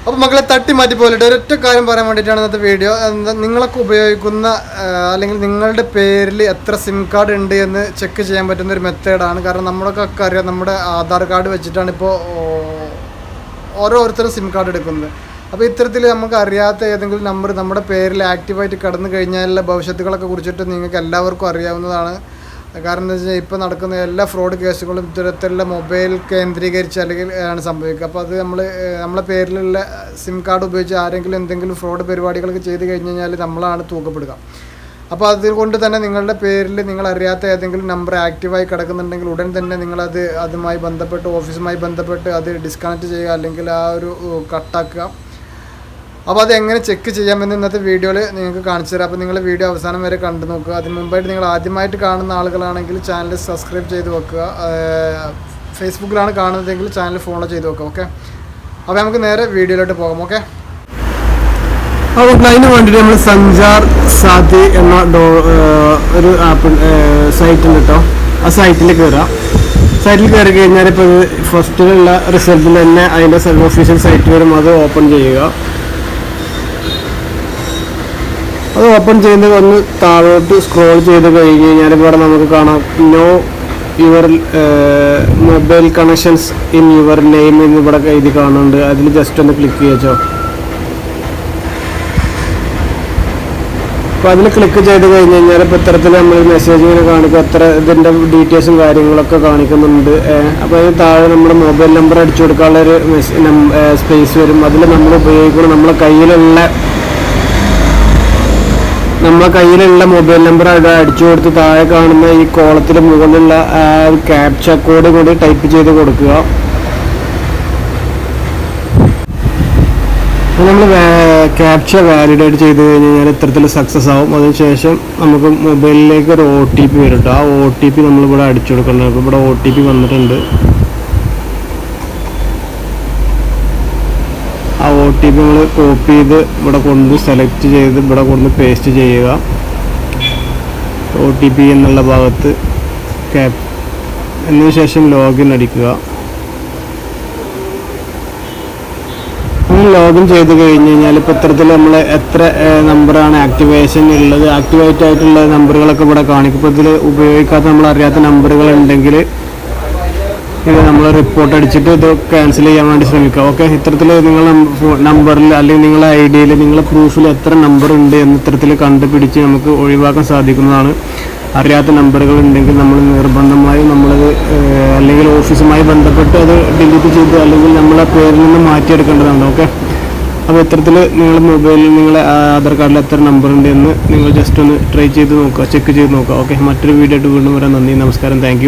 അപ്പോൾ മക്കളെ തട്ടി മാറ്റി പോലിട്ട് ഒരൊറ്റ കാര്യം പറയാൻ വേണ്ടിയിട്ടാണ് ഇന്നത്തെ വീഡിയോ നിങ്ങളൊക്കെ ഉപയോഗിക്കുന്ന അല്ലെങ്കിൽ നിങ്ങളുടെ പേരിൽ എത്ര സിം കാർഡ് ഉണ്ട് എന്ന് ചെക്ക് ചെയ്യാൻ പറ്റുന്ന ഒരു മെത്തേഡാണ് കാരണം നമ്മളൊക്കെ അറിയാം നമ്മുടെ ആധാർ കാർഡ് വെച്ചിട്ടാണ് ഇപ്പോൾ ഓരോരുത്തരും സിം കാർഡ് എടുക്കുന്നത്. അപ്പോൾ ഇത്തരത്തിൽ നമുക്ക് അറിയാത്ത ഏതെങ്കിലും നമ്പർ നമ്മുടെ പേരിൽ ആക്റ്റീവായിട്ട് കടന്നു കഴിഞ്ഞാലുള്ള ഭവിഷ്യത്തുകളൊക്കെ കുറിച്ചിട്ട് നിങ്ങൾക്ക് എല്ലാവർക്കും അറിയാവുന്നതാണ്. കാരണം എന്താ വെച്ചാൽ ഇപ്പോൾ നടക്കുന്ന എല്ലാ ഫ്രോഡ് കേസുകളും ഇത്തരത്തിലുള്ള മൊബൈൽ കേന്ദ്രീകരിച്ച് അല്ലെങ്കിൽ ആണ് സംഭവിക്കുക. അപ്പോൾ അത് നമ്മൾ നമ്മളെ പേരിലുള്ള സിം കാർഡ് ഉപയോഗിച്ച് ആരെങ്കിലും എന്തെങ്കിലും ഫ്രോഡ് പരിപാടികളൊക്കെ ചെയ്ത് കഴിഞ്ഞ് കഴിഞ്ഞാൽ നമ്മളാണ് തൂക്കപ്പെടുക. അപ്പോൾ അതുകൊണ്ട് തന്നെ നിങ്ങളുടെ പേരിൽ നിങ്ങൾ അറിയാത്ത ഏതെങ്കിലും നമ്പർ ആക്റ്റീവായി കിടക്കുന്നുണ്ടെങ്കിൽ ഉടൻ തന്നെ നിങ്ങളത് അതുമായി ബന്ധപ്പെട്ട് ഓഫീസുമായി ബന്ധപ്പെട്ട് അത് ഡിസ്കണക്ട് ചെയ്യുക അല്ലെങ്കിൽ ആ ഒരു കട്ടാക്കുക അപ്പോൾ അതെങ്ങനെ ചെക്ക് ചെയ്യാമെന്ന് ഇന്നത്തെ വീഡിയോയിൽ നിങ്ങൾക്ക് കാണിച്ചു തരാം. അപ്പോൾ നിങ്ങൾ വീഡിയോ അവസാനം വരെ കണ്ടു നോക്കുക. അതിന് മുമ്പായിട്ട് നിങ്ങൾ ആദ്യമായിട്ട് കാണുന്ന ആളുകളാണെങ്കിൽ ചാനൽ സബ്സ്ക്രൈബ് ചെയ്ത് വെക്കുക. ഫേസ്ബുക്കിലാണ് കാണുന്നതെങ്കിൽ ചാനൽ ഫോളോ ചെയ്ത് വെക്കുക ഓക്കെ അപ്പോൾ നമുക്ക് നേരെ വീഡിയോയിലോട്ട് പോകാം ഓക്കെ അപ്പോൾ അതിന് വേണ്ടിയിട്ട് നമ്മൾ സഞ്ചാർ സാധി എന്ന ഒരു ആപ്പ് സൈറ്റ് ഉണ്ട് കേട്ടോ ആ സൈറ്റിൽ കയറാം സൈറ്റിൽ കയറി കഴിഞ്ഞാൽ ഇപ്പോൾ ഫസ്റ്റിലുള്ള റിസൾട്ടിൽ തന്നെ അതിന്റെ ഒഫീഷ്യൽ സൈറ്റ് വരും. അത് ഓപ്പൺ ചെയ്യുക. അത് ഓപ്പൺ ചെയ്ത് ഒന്ന് താഴോട്ട് സ്ക്രോൾ ചെയ്ത് കഴിഞ്ഞ് കഴിഞ്ഞാൽ ഇവിടെ നമുക്ക് കാണാം. Know your mobile connections in your name എന്ന് ഇവിടെ എഴുതി കാണുന്നുണ്ട്. അതിൽ ജസ്റ്റ് ഒന്ന് ക്ലിക്ക് ചെയ്യോ അപ്പോൾ അതിൽ ക്ലിക്ക് ചെയ്ത് കഴിഞ്ഞ് കഴിഞ്ഞാൽ ഇപ്പോൾ ഇത്തരത്തിൽ നമ്മൾ മെസ്സേജ് ഇങ്ങനെ കാണിക്കും. എത്ര ഇതിന്റെ ഡീറ്റെയിൽസും കാര്യങ്ങളൊക്കെ കാണിക്കുന്നുണ്ട്. അപ്പോൾ അതിന് താഴെ നമ്മുടെ മൊബൈൽ നമ്പർ അടിച്ചു കൊടുക്കാനുള്ള ഒരു സ്പേസ് വരും. അതിൽ നമ്മൾ ഉപയോഗിക്കണം നമ്മളെ കയ്യിലുള്ള നമ്മളെ കയ്യിലുള്ള മൊബൈൽ നമ്പർ അവിടെ അടിച്ചു കൊടുത്ത് താഴെ കാണുന്ന ഈ കോളത്തിൽ മുകളിലുള്ള ആ ക്യാപ്ച കോഡ് കൂടി ടൈപ്പ് ചെയ്ത് കൊടുക്കുക. നമ്മൾ ക്യാപ്ച വാലിഡേറ്റ് ചെയ്ത് കഴിഞ്ഞ് കഴിഞ്ഞാൽ ഇത്തരത്തിൽ സക്സസ് ആവും. അതിനുശേഷം നമുക്ക് മൊബൈലിലേക്ക് ഒരു ഒ ടി പി വരും ആ ഒ ടി പി നമ്മളിവിടെ അടിച്ചു കൊടുക്കണം ഇവിടെ ഒ ടി പി വന്നിട്ടുണ്ട് ആ ഒ ടി പി നമ്മൾ കോപ്പി ചെയ്ത് ഇവിടെ കൊണ്ട് സെലക്ട് ചെയ്ത് ഇവിടെ കൊണ്ട് പേസ്റ്റ് ചെയ്യുക. ഒ ടി പി എന്നുള്ള ഭാഗത്ത് ക്യാപ് എന്നതിന് ശേഷം ലോഗിൻ അടിക്കുക. ലോഗിൻ ചെയ്ത് കഴിഞ്ഞ് കഴിഞ്ഞാൽ ഇപ്പോൾ ഇത്തരത്തിൽ നമ്മൾ എത്ര നമ്പറാണ് ആക്ടിവേഷൻ ഉള്ളത് ആക്ടിവേറ്റ് ആയിട്ടുള്ള നമ്പറുകളൊക്കെ ഇവിടെ കാണിക്കും. ഇപ്പോൾ ഇതിൽ ഉപയോഗിക്കാത്ത നമ്മൾ അറിയാത്ത നമ്പറുകൾ ഉണ്ടെങ്കിൽ ഇത് നമ്മൾ റിപ്പോർട്ട് അടിച്ചിട്ട് ഇത് ക്യാൻസൽ ചെയ്യാൻ വേണ്ടി ശ്രമിക്കുക ഓക്കെ ഇത്തരത്തിൽ നിങ്ങൾ നമ്പറിൽ അല്ലെങ്കിൽ നിങ്ങളുടെ ഐ ഡിയിൽ നിങ്ങളെ പ്രൂഫിൽ എത്ര നമ്പർ ഉണ്ട് എന്ന് ഇത്തരത്തിൽ കണ്ടുപിടിച്ച് നമുക്ക് ഒഴിവാക്കാൻ സാധിക്കുന്നതാണ്. അറിയാത്ത നമ്പറുകൾ ഉണ്ടെങ്കിൽ നമ്മൾ നിർബന്ധമായും നമ്മളത് അല്ലെങ്കിൽ ഓഫീസുമായി ബന്ധപ്പെട്ട് അത് ഡിലീറ്റ് ചെയ്ത് അല്ലെങ്കിൽ നമ്മളെ പേരിൽ നിന്ന് മാറ്റിയെടുക്കേണ്ടതാണ് ഓക്കെ അപ്പോൾ ഇത്തരത്തിൽ നിങ്ങൾ മൊബൈലിൽ നിങ്ങളുടെ ആധാർ കാർഡിൽ എത്ര നമ്പർ ഉണ്ട് എന്ന് നിങ്ങൾ ജസ്റ്റ് ഒന്ന് ട്രൈ ചെയ്ത് നോക്കുക ചെക്ക് ചെയ്ത് നോക്കുക. ഓക്കെ മറ്റൊരു വീഡിയോ ആയിട്ട് വീണ്ടും വരാൻ നന്ദി നമസ്കാരം. താങ്ക്